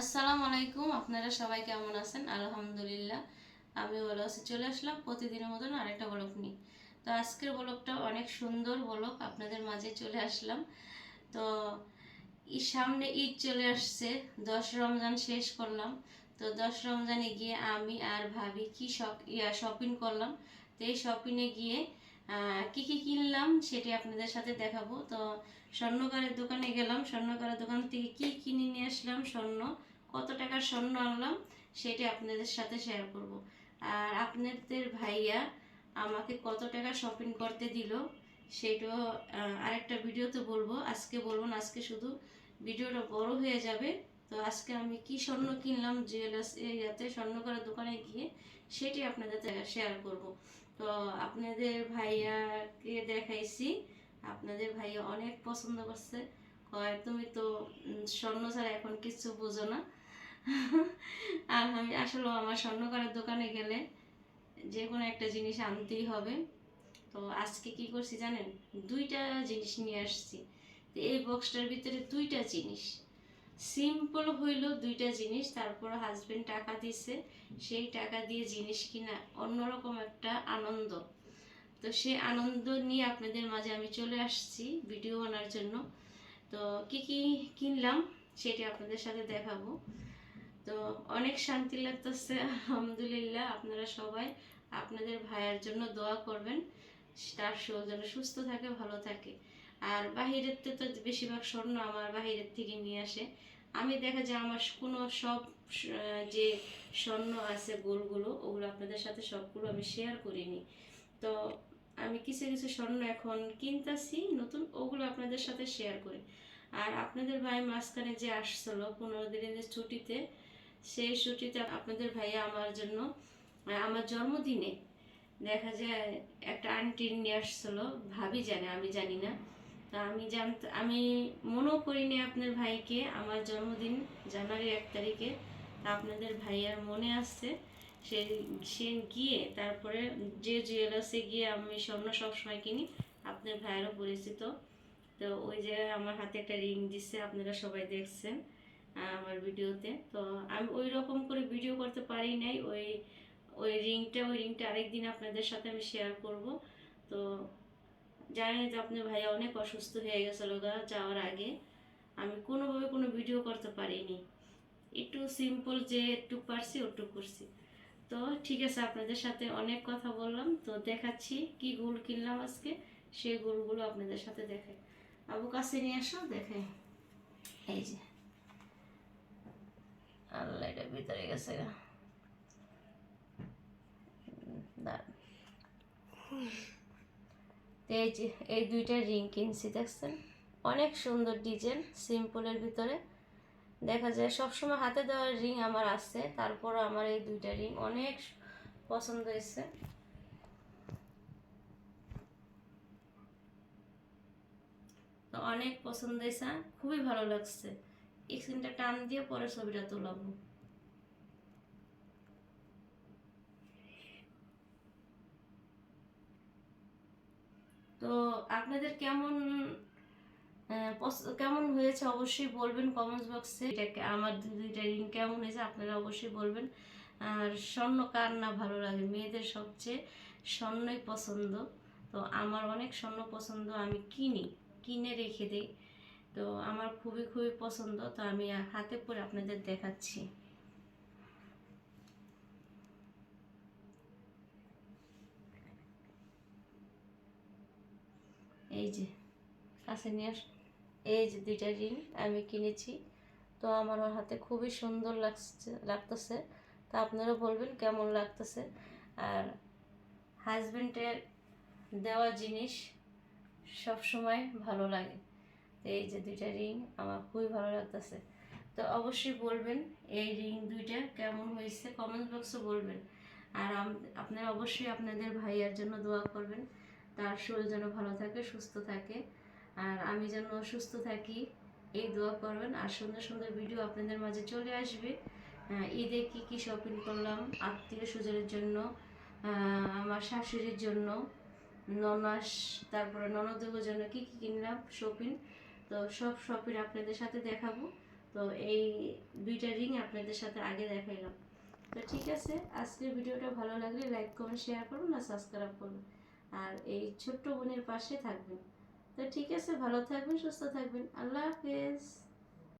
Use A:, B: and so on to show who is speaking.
A: আসসালামু আলাইকুম, আপনারা সবাই কেমন আছেন? আলহামদুলিল্লাহ আমি ভালো আছি। চলে আসলাম প্রতিদিনের মতন আরেকটা ব্লগ নিয়ে। তো আজকের ব্লগটা অনেক সুন্দর ব্লগ আপনাদের মাঝে চলে আসলাম। তো সামনে ঈদ চলে আসছে, দশ রমজান শেষ করলাম। তো দশ রমজানে গিয়ে আমি আর ভাবি কি শপ, ইয়া শপিং করলাম। তো এই শপিংয়ে গিয়ে কি কি কিনলাম সেটি আপনাদের সাথে দেখাবো। তো স্বর্ণকারের দোকানে গেলাম, স্বর্ণকারের দোকান থেকে কি কিনে নিয়ে আসলাম স্বর্ণ, কত টাকার স্বর্ণ আনলাম সেটি আপনাদের সাথে শেয়ার করব। আর আপনাদের ভাইয়া আমাকে কত টাকা শপিং করতে দিল সেটাও আরেকটা ভিডিওতে বলব। আজকে বলব না, আজকে শুধু ভিডিওটা বড় হয়ে যাবে। তো আজকে আমি কি স্বর্ণ কিনলাম জুয়েলার্স এরিয়াতে স্বর্ণকারের দোকানে গিয়ে সেটি আপনাদের শেয়ার করব। তো আপনাদের ভাইয়াকে দেখাইছি। আপনাদের ভাইয়া অনেক পছন্দ করছে। কয়, তুমি তো স্বর্ণ ছাড়া এখন কিছু বোঝো না। আর আমি আসলে আমার স্বর্ণকারের দোকানে গেলে যে কোনো একটা জিনিস আনতেই হবে। তো আজকে কি করছি জানেন? দুইটা জিনিস নিয়ে আসছি। এই বক্সটার ভিতরে দুইটা জিনিস। সিম্পল হইল দুইটা জিনিস, তারপর হাজবেন্ড টাকা দিছে, সেই টাকা দিয়ে জিনিস কিনা অন্যরকম একটা আনন্দ। তো সেই আনন্দ নিয়ে আপনাদের মাঝে আমি চলে আসছি ভিডিও বানার জন্য। তো কি কি কিনলাম সেটি আপনাদের সাথে দেখাবো। তো অনেক শান্তি লাগতেছে, আলহামদুলিল্লাহ, আপনারা সবাই আপনাদের ভাইয়ের জন্য দোয়া করবেন। তার যেন সুস্থ থাকে, ভালো থাকে। আর বাহিরের থেকে তো বেশিরভাগ স্বর্ণ আমার বাহিরের থেকে নিয়ে আসে। আমি দেখা যায় আমার কোনো সব যে স্বর্ণ আছে, গোলগুলো, ওগুলো আপনাদের সাথে সবগুলো আমি শেয়ার করিনি তো আমি কিছু কিছু স্বর্ণ এখন কিনতেছি, নতুন, ওগুলো আপনাদের সাথে শেয়ার করি। আর আপনাদের ভাই মাঝখানে যে আসছিল পনেরো দিনের ছুটিতে, সেই ছুটিতে আপনাদের ভাইয়া আমার জন্য আমার জন্মদিনে দেখা যায় একটা আন্টি নিয়ে আসছিল, ভাবি জানে, আমি জানি না। তা আমি জানত, আমি মনেও করিনি আপনার ভাইকে, আমার জন্মদিন জানুয়ারি এক তারিখে। তা আপনাদের ভাইয়ার মনে আসছে, সে সে গিয়ে তারপরে যে জুয়েলার্সে গিয়ে আমি স্বর্ণ সবসময় কিনি, আপনার ভাইয়েরও পরিচিত। তো ওই জায়গায় আমার হাতে একটা রিং দিচ্ছে আপনারা সবাই দেখছেন আমার ভিডিওতে। তো আমি ওই রকম করে ভিডিও করতে পারি নাই, ওই ওই রিংটা ওই রিংটা আরেকদিন আপনাদের সাথে আমি শেয়ার করব। তো জানেন যে আপনার ভাইয়া অনেক অসুস্থ হয়ে গেছিল গা যাওয়ার আগে। আমি কোনোভাবে কোনো ভিডিও করতে পারিনি। একটু সিম্পল যে একটু পারছি ওটু করছি। তো ঠিক আছে, আপনাদের সাথে অনেক কথা বললাম। তো দেখাচ্ছি কি গুল কিনলাম আজকে, সেই গুলগুলো আপনাদের সাথে দেখাই। আবু কাছে নিয়ে আসো, দেখাই। এই যে। আল্লাহ, এটা ভিতরে গেছে গা। দাঁড়ান। তো এই যে, এই দুইটা রিং কিনছি, দেখছেন? অনেক সুন্দর ডিজাইন, সিম্পলের ভিতরে। দেখা যায় সবসময় হাতে দেওয়ার রিং আমার আছে, তারপরও আমার এই দুইটা রিং অনেক পছন্দ হয়েছে। তো অনেক পছন্দ হয়েছে, খুবই ভালো লাগছে। স্ক্রিনটা টান দিয়ে পরে ছবিটা তোলাবো। তো আপনাদের কেমন কেমন হয়েছে অবশ্যই বলবেন কমেন্টস বক্সে আমার দুইটা রিং কেমন হয়েছে আপনারা অবশ্যই বলবেন। আর স্বর্ণ কার না ভালো লাগে? মেয়েদের সবচেয়ে স্বর্ণই পছন্দ। তো আমার অনেক স্বর্ণ পছন্দ, আমি কিনি, কিনে রেখে দিই। তো আমার খুবই খুবই পছন্দ। তো আমি হাতে পরে আপনাদের দেখাচ্ছি। এই যে কাছে নিয়ে আস। এই যে দুইটা রিং আমি কিনেছি। তো আমার ওর হাতে খুবই সুন্দর লাগছে, লাগতেছে। তা আপনারা বলবেন কেমন লাগতেছে। আর হাজবেন্ডের দেওয়া জিনিস সব সময় ভালো লাগে। এই যে দুইটা রিং আমার খুবই ভালো লাগতেছে। তো অবশ্যই বলবেন এই রিং দুইটা কেমন হয়েছে? কমেন্ট বক্সে বলবেন। আর আপনারা অবশ্যই আপনাদের ভাইয়ার জন্য দোয়া করবেন। তার শরীর যেন ভালো থাকে, সুস্থ থাকে। আর আমি যেন সুস্থ থাকি, এই দোয়া করবেন। আর সুন্দর সুন্দর ভিডিও আপনাদের মাঝে চলে আসবে। ঈদে কি কি শপিং করলাম, আত্মীয় স্বজনের জন্য আমার শাশুড়ির জন্য, ননাস, তারপরে ননদের জন্য কি কি কিনলাম শপিং তো সব শপিং আপনাদের সাথে দেখাবো। তো এই দুইটা রিং আপনাদের সাথে আগে দেখাইলাম। তো ঠিক আছে, আজকের ভিডিওটা ভালো লাগলে লাইক কমেন্ট শেয়ার করুন আর সাবস্ক্রাইব করুন। আর এই ছোট্ট বোনের পাশে থাকবেন। তো ঠিক আছে, ভালো থাকবেন, সুস্থ থাকবেন। আল্লাহ হাফেজ।